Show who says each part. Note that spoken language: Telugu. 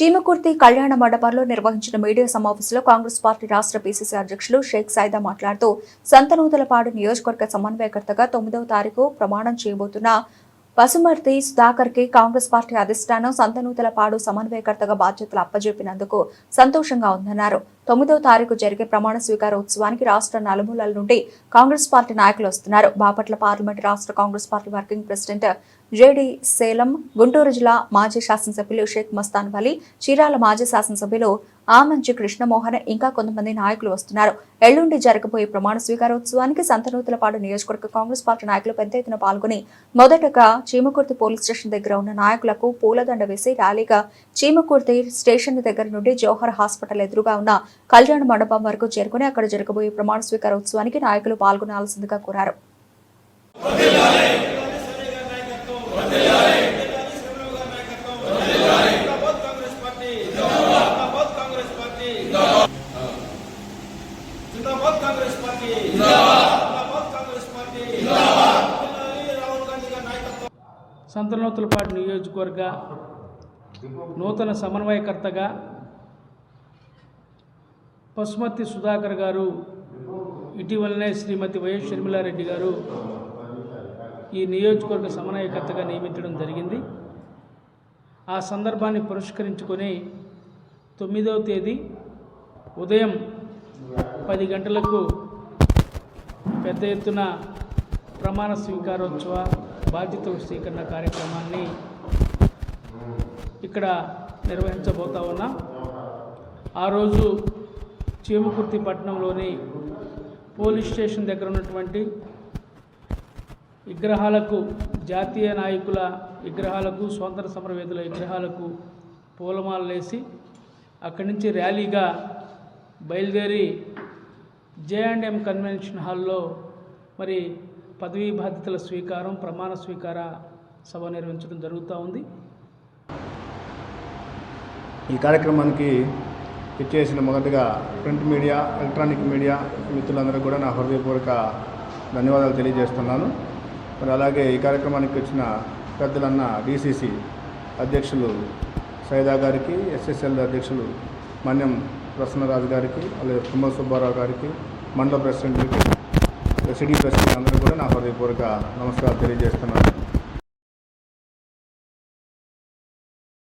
Speaker 1: చీమకుర్తి కళ్యాణ మండపంలో నిర్వహించిన మీడియా సమావేశంలో కాంగ్రెస్ పార్టీ రాష్ట్ర పీసీసీ అధ్యక్షులు షేక్ సైదా మాట్లాడుతూ సంతనూతలపాడు నియోజకవర్గ సమన్వయకర్తగా తొమ్మిదవ తారీఖు ప్రమాణం చేయబోతున్న పసుమర్తి సుధాకర్కి కాంగ్రెస్ పార్టీ అధిష్టానం సంతనూతలపాడు సమన్వయకర్తగా బాధ్యతలు అప్పజెప్పినందుకు సంతోషంగా ఉందన్నారు. తొమ్మిదవ తారీఖు జరిగే ప్రమాణ స్వీకార ఉత్సవానికి రాష్ట్ర నలుమూలల నుండి కాంగ్రెస్ పార్టీ నాయకులు వస్తున్నారు. బాపట్ల పార్లమెంట్ రాష్ట్ర Congress party working president JD Seelam Guntur జిల్లా మాజీ శాసనసభ్యులు షేక్ మస్తాన్ వలీ చీరాల మాజీ శాసనసభ్యులు ఆమంచి కృష్ణమోహన్ ఇంకా కొంతమంది నాయకులు వస్తున్నారు. ఎల్లుండి జరగబోయే ప్రమాణ స్వీకారోత్సవానికి సంతనూతలపాడు నియోజకవర్గ కాంగ్రెస్ పార్టీ నాయకులు పెద్ద ఎత్తున పాల్గొని మొదటగా చీమకుర్తి పోలీస్ స్టేషన్ దగ్గర ఉన్న నాయకులకు పూలదండ వేసి ర్యాలీగా చీమకుర్తి స్టేషన్ దగ్గర నుండి జవహర్ హాస్పిటల్ ఎదురుగా ఉన్న కళ్యాణ మండపం వరకు చేరుకుని అక్కడ జరగబోయే ప్రమాణ స్వీకారోత్సవానికి నాయకులు పాల్గొనాల్సిందిగా కోరారు.
Speaker 2: నాయకత్వం
Speaker 3: నియోజకవర్గ నూతన సమన్వయకర్తగా పశుమతి సుధాకర్ గారు ఇటీవలనే శ్రీమతి వైఎస్ షర్మిలారెడ్డి గారు ఈ నియోజకవర్గ సమన్వయకర్తగా నియమించడం జరిగింది. ఆ సందర్భాన్ని పురస్కరించుకొని తొమ్మిదవ తేదీ ఉదయం పది గంటలకు పెద్ద ఎత్తున ప్రమాణ స్వీకారోత్సవ బాధ్యతల స్వీకరణ కార్యక్రమాన్ని ఇక్కడ నిర్వహించబోతా ఉన్నాం. ఆ రోజు చీమకుర్తి పట్టణంలోని పోలీస్ స్టేషన్ దగ్గర ఉన్నటువంటి విగ్రహాలకు జాతీయ నాయకుల విగ్రహాలకు స్వాతంత్ర సమరవేదుల విగ్రహాలకు పూలమాలలేసి అక్కడి నుంచి ర్యాలీగా బయలుదేరి జే అండ్ ఎం కన్వెన్షన్ హాల్లో మరి పదవీ బాధ్యతల స్వీకారం ప్రమాణ స్వీకార సభ నిర్వహించడం జరుగుతూ ఉంది.
Speaker 4: ఈ కార్యక్రమానికి ఇచ్చేసిన మొదటగా ప్రింట్ మీడియా ఎలక్ట్రానిక్ మీడియా మిత్రులందరూ కూడా నా హృదయపూర్వక ధన్యవాదాలు తెలియజేస్తున్నాను. మరి అలాగే ఈ కార్యక్రమానికి వచ్చిన పెద్దలన్న డీసీసీ అధ్యక్షులు సైదా గారికి ఎస్ఎస్ఎల్ అధ్యక్షులు మన్యం ప్రసన్నరాజు గారికి అలాగే తుమ్మల సుబ్బారావు గారికి మండల ప్రెసిడెంట్కి సిటీ ప్రెసిడెంట్ అందరూ కూడా నా హృదయపూర్వక నమస్కారాలు తెలియజేస్తున్నాను.